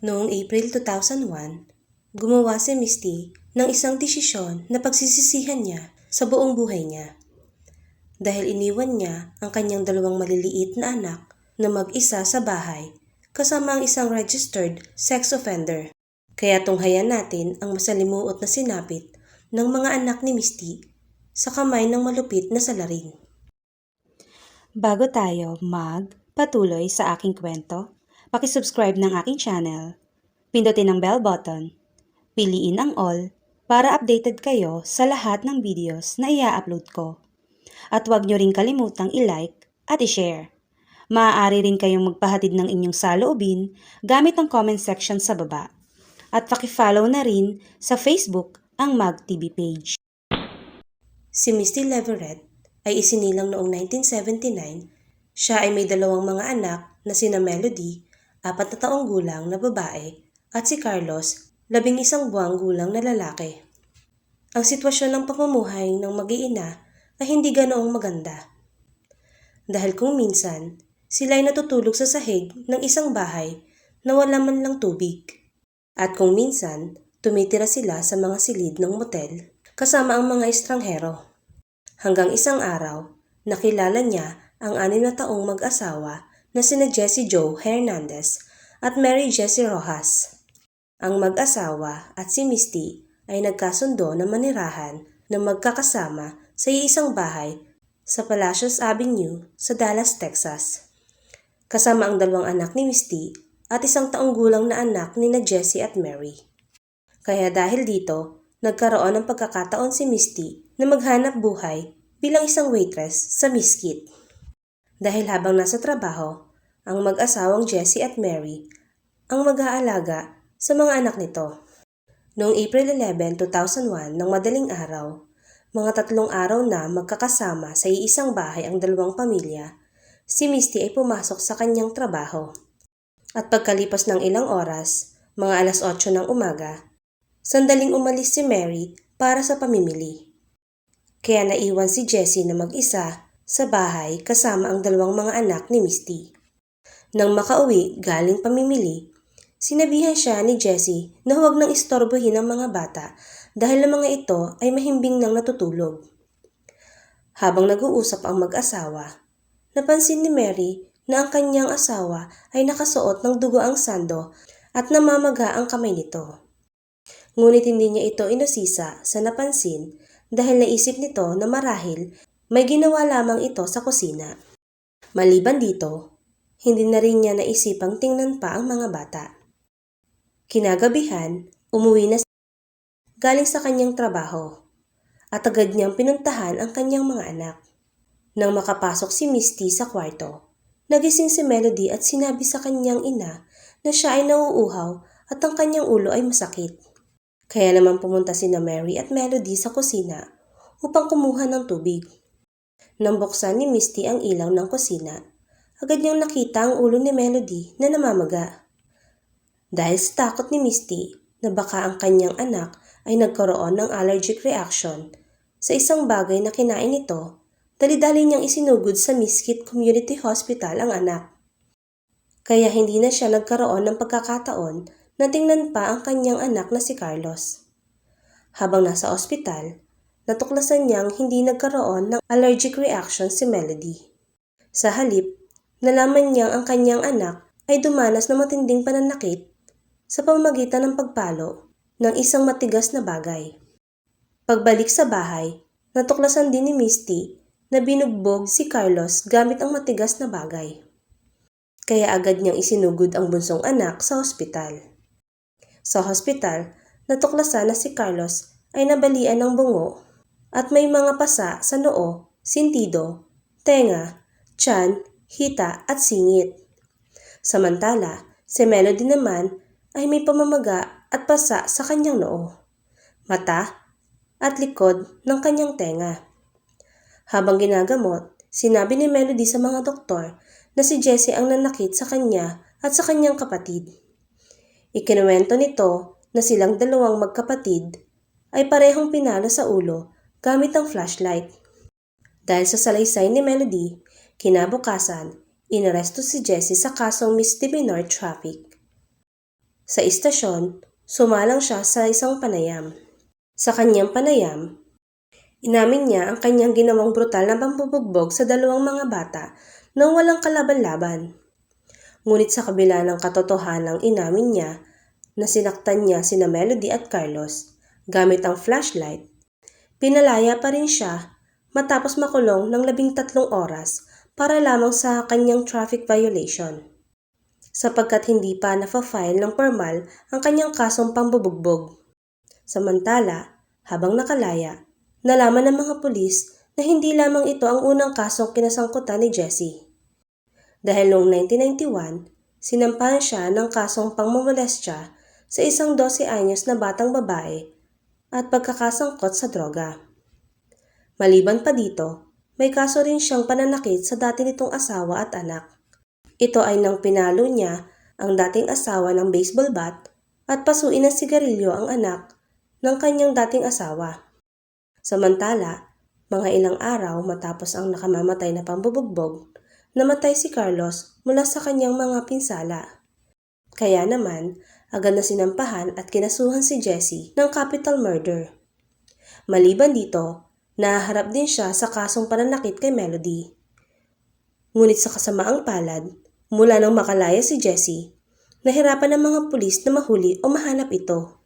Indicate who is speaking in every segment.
Speaker 1: Noong April 2001, gumawa si Misty ng isang desisyon na pagsisisihan niya sa buong buhay niya. Dahil iniwan niya ang kanyang dalawang maliliit na anak na mag-isa sa bahay kasama ang isang registered sex offender. Kaya tunghayan natin ang masalimuot na sinapit ng mga anak ni Misty sa kamay ng malupit na salarin.
Speaker 2: Bago tayo magpatuloy sa aking kwento, pakisubscribe ng aking channel, pindutin ang bell button, piliin ang all para updated kayo sa lahat ng videos na ia-upload ko. At huwag nyo rin kalimutang i-like at i-share. Maaari rin kayong magpahatid ng inyong saloobin gamit ang comment section sa baba. At pakifollow na rin sa Facebook ang MagTV page.
Speaker 1: Si Misty Leverett ay isinilang noong 1979. Siya ay may dalawang mga anak na sina Melody, apat na taong gulang na babae, at si Carlos, labing isang buwang gulang na lalaki. Ang sitwasyon ng pamumuhay ng mag-iina ay hindi ganoong maganda. Dahil kung minsan, sila ay natutulog sa sahig ng isang bahay na wala man lang tubig. At kung minsan, tumitira sila sa mga silid ng motel kasama ang mga estranghero. Hanggang isang araw, nakilala niya ang anim na taong mag-asawa na sina Jessie Joe Hernandez at Mary Jessie Rojas. Ang mag-asawa at si Misty ay nagkasundo na manirahan na magkakasama sa iisang bahay sa Palacios Avenue sa Dallas, Texas. Kasama ang dalawang anak ni Misty at isang taong gulang na anak ni na Jessie at Mary. Kaya dahil dito, nagkaroon ng pagkakataon si Misty na maghanap buhay bilang isang waitress sa Miskit. Dahil habang nasa trabaho, ang mag-asawang Jessie at Mary ang mag-aalaga sa mga anak nito. Noong April 11, 2001, ng madaling araw, mga tatlong araw na magkakasama sa iisang bahay ang dalawang pamilya, si Misty ay pumasok sa kanyang trabaho. At pagkalipas ng ilang oras, mga alas 8 ng umaga, sandaling umalis si Mary para sa pamimili. Kaya naiwan si Jessie na mag-isa sa bahay kasama ang dalawang mga anak ni Misty. Nang makauwi galing pamimili, sinabihan siya ni Jessie na huwag nang istorbohin ang mga bata dahil ang mga ito ay mahimbing nang natutulog. Habang nag-uusap ang mag-asawa, napansin ni Mary na ang kanyang asawa ay nakasuot ng dugoang sando at namamaga ang kamay nito. Ngunit hindi niya ito inusisa sa napansin dahil naisip nito na marahil may ginawa lamang ito sa kusina. Maliban dito, hindi na rin niya naisipang tingnan pa ang mga bata. Kinagabihan, umuwi na galing sa kanyang trabaho at agad niyang pinuntahan ang kanyang mga anak. Nang makapasok si Misty sa kwarto, nagising si Melody at sinabi sa kanyang ina na siya ay nauuhaw at ang kanyang ulo ay masakit. Kaya naman pumunta sina Mary at Melody sa kusina upang kumuha ng tubig. Nang buksan ni Misty ang ilaw ng kusina, agad niyang nakita ang ulo ni Melody na namamaga. Dahil sa takot ni Misty na baka ang kanyang anak ay nagkaroon ng allergic reaction sa isang bagay na kinain nito, dali-dali niyang isinugod sa Miskit Community Hospital ang anak. Kaya hindi na siya nagkaroon ng pagkakataon na tingnan pa ang kanyang anak na si Carlos. Habang nasa ospital, natuklasan niyang hindi nagkaroon ng allergic reaction si Melody. Sa halip, nalaman niyang ang kanyang anak ay dumanas ng matinding pananakit sa pamamagitan ng pagpalo ng isang matigas na bagay. Pagbalik sa bahay, natuklasan din ni Misty na binugbog si Carlos gamit ang matigas na bagay. Kaya agad niyang isinugod ang bunsong anak sa hospital. Sa hospital, natuklasan na si Carlos ay nabalian ng bungo at may mga pasa sa noo, sintido, tenga, tiyan, hita at singit. Samantala, si Melody naman ay may pamamaga at pasa sa kanyang noo, mata at likod ng kanyang tenga. Habang ginagamot, sinabi ni Melody sa mga doktor na si Jessie ang nanakit sa kanya at sa kanyang kapatid. Ikinuwento nito na silang dalawang magkapatid ay parehong pinalo sa ulo gamit ang flashlight. Dahil sa salaysay ni Melody, kinabukasan, inaresto si Jessie sa kasong misdemeanor traffic. Sa istasyon, sumalang siya sa isang panayam. Sa kanyang panayam, inamin niya ang kanyang ginawang brutal na pambubugbog sa dalawang mga bata nang walang kalaban-laban. Ngunit sa kabila ng katotohanang inamin niya na sinaktan niya sina Melody at Carlos gamit ang flashlight, pinalaya pa rin siya matapos makulong ng labing tatlong oras para lamang sa kanyang traffic violation. Sapagkat hindi pa nafa-file ng formal ang kanyang kasong pambubugbog. Samantala, habang nakalaya, nalaman ng mga pulis na hindi lamang ito ang unang kasong kinasangkutan ni Jesse. Dahil noong 1991, sinampahan siya ng kasong pangmamolestya sa isang 12 anyos na batang babae at pagkakasangkot sa droga. Maliban pa dito, may kaso rin siyang pananakit sa dati nitong asawa at anak. Ito ay nang pinalo niya ang dating asawa ng baseball bat at pasuin ng sigarilyo ang anak ng kanyang dating asawa. Samantala, mga ilang araw matapos ang nakamamatay na pambubugbog, namatay si Carlos mula sa kanyang mga pinsala. Kaya naman, agad na sinampahan at kinasuhan si Jesse ng capital murder. Maliban dito, naharap din siya sa kasong pananakit kay Melody. Ngunit sa kasamaang palad, mula nang makalaya si Jesse, nahirapan ng mga pulis na mahuli o mahanap ito.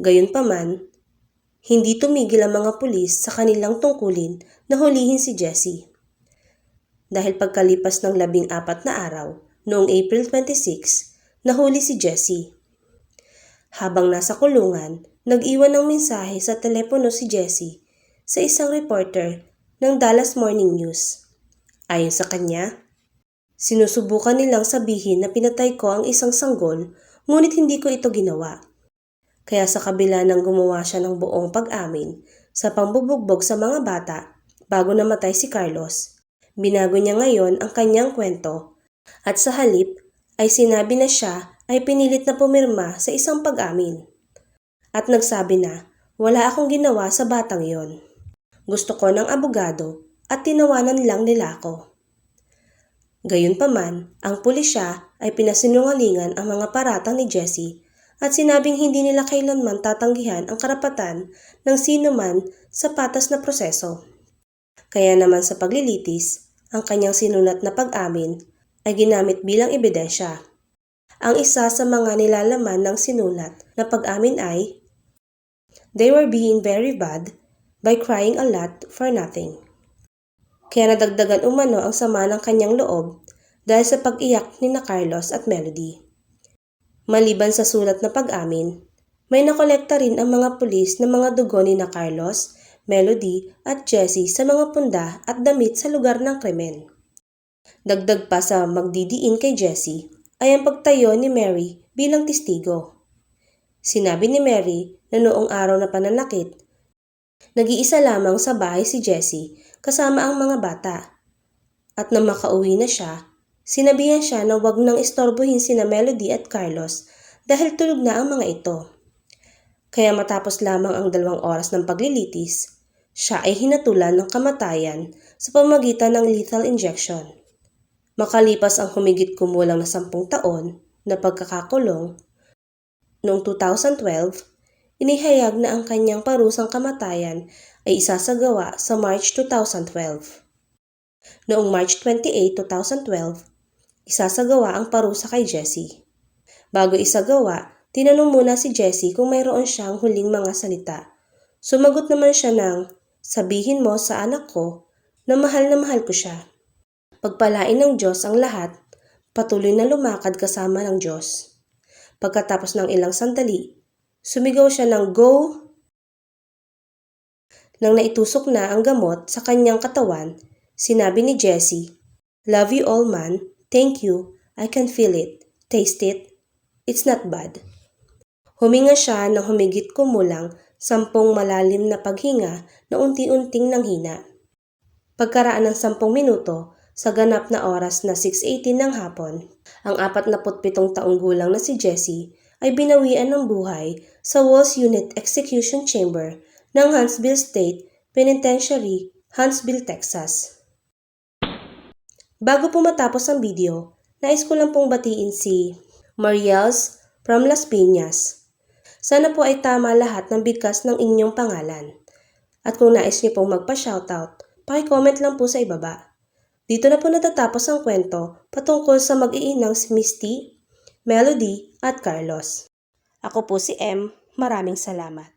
Speaker 1: Gayunpaman, hindi tumigil ang mga pulis sa kanilang tungkulin na hulihin si Jesse. Dahil pagkalipas ng labing apat na araw, noong April 26, nahuli si Jesse. Habang nasa kulungan, nag-iwan ng mensahe sa telepono si Jesse sa isang reporter ng Dallas Morning News. Ayon sa kanya, sinusubukan nilang sabihin na pinatay ko ang isang sanggol ngunit hindi ko ito ginawa. Kaya sa kabila ng gumawa siya ng buong pag-amin sa pambubugbog sa mga bata bago namatay si Carlos, binago niya ngayon ang kanyang kwento at sa halip ay sinabi na siya ay pinilit na pumirma sa isang pag-amin. At nagsabi na, wala akong ginawa sa batang yon. Gusto ko ng abogado at tinawanan lang nila ako. Gayunpaman, ang pulisya ay pinasinungalingan ang mga paratang ni Jesse at sinabing hindi nila kailanman tatanggihan ang karapatan ng sino man sa patas na proseso. Kaya naman sa paglilitis, ang kanyang sinulat na pag-amin ay ginamit bilang ebidensya. Ang isa sa mga nilalaman ng sinulat na pag-amin ay, They were being very bad by crying a lot for nothing. Kaya nadagdagan umano ang sama ng kanyang loob dahil sa pag-iyak ni na Carlos at Melody. Maliban sa sulat na pag-amin, may nakolekta rin ang mga pulis ng mga dugo ni na Carlos, Melody at Jessie sa mga punda at damit sa lugar ng krimen. Dagdag pa sa magdidiin kay Jessie ay ang pagtayo ni Mary bilang testigo. Sinabi ni Mary na noong araw na pananakit, nag-iisa lamang sa bahay si Jessie kasama ang mga bata. At nang makauwi na siya, sinabihan siya na wag nang istorbohin sina Melody at Carlos dahil tulog na ang mga ito. Kaya matapos lamang ang dalawang oras ng paglilitis, siya ay hinatulan ng kamatayan sa pamagitan ng lethal injection. Makalipas ang humigit kumulang na sampung taon na pagkakakulong, noong 2012, inihayag na ang kanyang parusang kamatayan ay isasagawa sa March 2012. Noong March 28, 2012, isasagawa ang parusa kay Jesse. Bago isagawa, tinanong muna si Jesse kung mayroon siyang huling mga salita. Sumagot naman siya ng, sabihin mo sa anak ko na mahal na mahal ko siya. Pagpalain ng Diyos ang lahat, patuloy na lumakad kasama ng Diyos. Pagkatapos ng ilang sandali, sumigaw siya ng go nang naitusok na ang gamot sa kanyang katawan, sinabi ni Jesse, Love you all man, thank you, I can feel it, taste it, it's not bad. Huminga siya ng humigit kumulang sampung malalim na paghinga na unti-unting nanghina. Pagkaraan ng sampung minuto, sa ganap na oras na 6.18 ng hapon, ang 47 taong gulang na si Jesse ay binawian ng buhay sa Walls Unit Execution Chamber ng Huntsville State Penitentiary, Huntsville, Texas. Bago po matapos ang video, nais ko lang pong batiin si Mariels from Las Piñas. Sana po ay tama lahat ng bigkas ng inyong pangalan. At kung nais niyo pong magpa-shoutout, pakicomment lang po sa ibaba. Dito na po natatapos ang kwento patungkol sa mag-iinang si Misty, Melody at Carlos. Ako po si M. Maraming salamat.